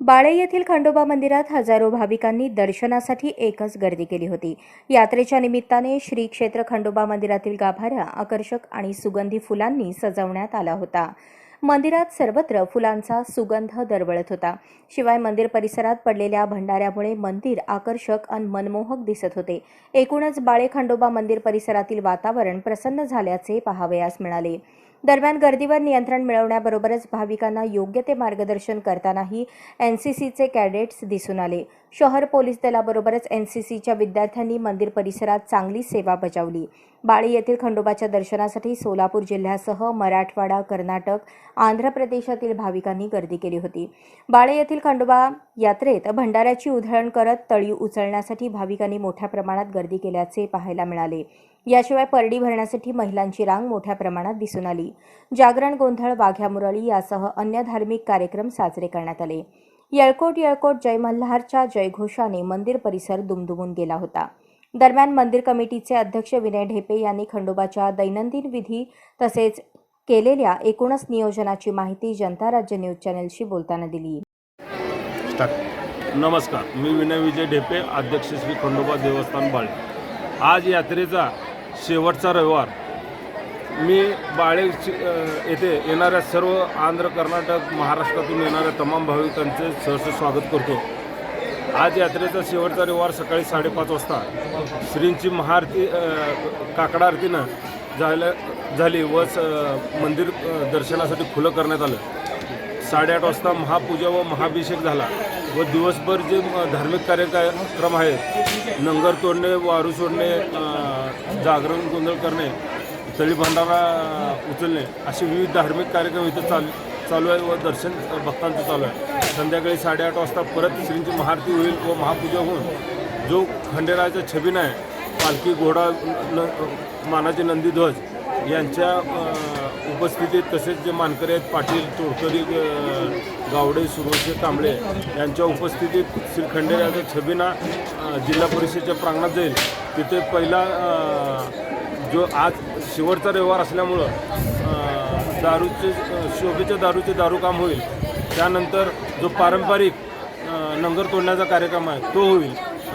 बाळे येथील खंडोबा मंदिरात हजारो भाविकांनी दर्शनासाठी एकच गर्दी केली होती. यात्रेच्या निमित्ताने श्री क्षेत्र खंडोबा मंदिरातील गाभाऱ्या आकर्षक आणि सुगंधी फुलांनी सजवण्यात आला होता. मंदिरात सर्वत्र फुलांचा सुगंध दरवळत होता. शिवाय मंदिर परिसरात पडलेल्या भंडाऱ्यामुळे मंदिर आकर्षक आणि मनमोहक दिसत होते. एकूणच बाळे खंडोबा मंदिर परिसरातील वातावरण प्रसन्न झाल्याचे पाहावयास मिळाले. दरम्यान गर्दीवर नियंत्रण मिळवण्याबरोबरच भाविकांना योग्य ते मार्गदर्शन करतानाही एन सी सीचे कॅडेट्स दिसून आले. शहर पोलीस दलाबरोबरच सीच्या विद्यार्थ्यांनी मंदिर परिसरात चांगली सेवा बजावली. बाळे येथील खंडोबाच्या दर्शनासाठी सोलापूर जिल्ह्यासह मराठवाडा कर्नाटक आंध्र प्रदेशातील भाविकांनी गर्दी केली होती. बाळे येथील खंडोबा यात्रेत भंडाऱ्याची उधळण करत तळी उचलण्यासाठी भाविकांनी मोठ्या प्रमाणात गर्दी केल्याचे पाहायला मिळाले. याशिवाय परडी भरण्यासाठी महिलांची रांग मोठ्या प्रमाणात दिसून आली. जागरण गोंधळ वाघ्या मुरळी यासह अन्य धार्मिक कार्यक्रम साजरे करण्यात आले. येळकोट येळकोट जय मल्हारच्या जयघोषाने मंदिर परिसर दुमदुमून गेला होता. दरम्यान मंदिर कमिटीचे अध्यक्ष विनय ढेपे यांनी खंडोबाच्या दैनंदिन विधी तसेच केलेल्या एकूणच नियोजनाची माहिती जनता राज्य न्यूज चॅनेलशी बोलताना दिली. नमस्कार मी विनय विजय ढेपे अध्यक्ष श्री खंडोबा देवस्थान बाळे. आज यात्रेचा शेवटचा रविवार. मी बाळे येथे येणाऱ्या सर्व आंध्र कर्नाटक महाराष्ट्रातून येणाऱ्या तमाम भाविकांचे सहर्ष स्वागत करतो. आज यात्रेचा शेवटचा रविवार सकाळी साडेपाच वाजता. श्रींची महाआरती अ, काकडा आरतीनं झाल्या झाली व स मंदिर दर्शनासाठी खुलं करण्यात आलं. साडेआठ वाजता महापूजा व महाभिषेक झाला. व दिवसभर जे धार्मिक कार्यक्रम आहेत नंगर तोडणे वारू सोडणे जागरण गोंधळ करणे तळी भंडारा उचलणे असे विविध धार्मिक कार्यक्रम इथं चाल चालू आहे व दर्शन भक्तांचं चालू आहे. संध्याकाळी साडेआठ वाजता परत श्रींची महाआरती होईल व महापूजा होऊन जो खंडेरायाचा छबीन आहे पालखी घोडा न मानाचे नंदीध्वज यांच्या उपस्थितीत तसेच जे मानकरी आहेत पाटील तोडकरी गावडे सुरवशे कांबळे यांच्या उपस्थितीत श्री खंडेरायाचा छबिना जिल्हा परिषदेच्या प्रांगणात जाईल. तिथे पहिला जो आज शेवटचा रविवार असल्यामुळं दारूचे शोभेच्या दारूचे दारू काम होईल. त्यानंतर जो पारंपरिक नंगर तोडण्याचा कार्यक्रम आहे तो होईल.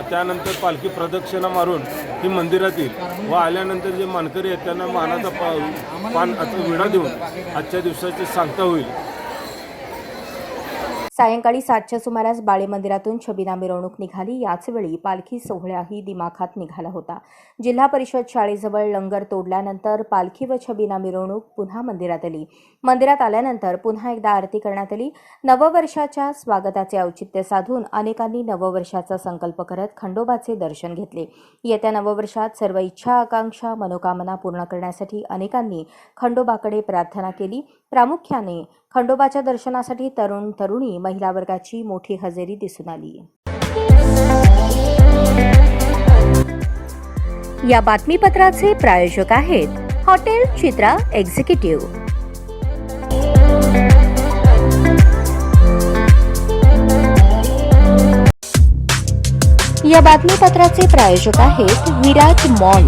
त्यानंतर पालखी प्रदक्षिणा मारून ही मंदिरात येईल. व आल्यानंतर जे मानकरी आहेत त्यांना मानाचा पा पान अथवा विडा देऊन आजच्या दिवसाची सांगता होईल. सायंकाळी सातच्या सुमारास बाळे मंदिरातून छबिना मिरवणूक निघाली. याचवेळी पालखी सोहळाही दिमाखात निघाला होता. जिल्हा परिषद शाळेजवळ लंगर तोडल्यानंतर पालखी व छबिना मिरवणूक पुन्हा मंदिरात आली. मंदिरात आल्यानंतर पुन्हा एकदा आरती करण्यात आली. नववर्षाच्या स्वागताचे औचित्य साधून अनेकांनी नववर्षाचा संकल्प करत खंडोबाचे दर्शन घेतले. येत्या नववर्षात सर्व इच्छा आकांक्षा मनोकामना पूर्ण करण्यासाठी अनेकांनी खंडोबाकडे प्रार्थना केली. प्रामुख्याने खंडोबाच्या दर्शनासाठी तरुण तरुणी महिला वर्गाची मोठी हजेरी दिसून आली. या बातमीपत्राचे प्रायोजक आहेत हॉटेल चित्रा एक्झिक्युटिव्ह. या बातमीपत्राचे प्रायोजक आहेत विराज मॉल.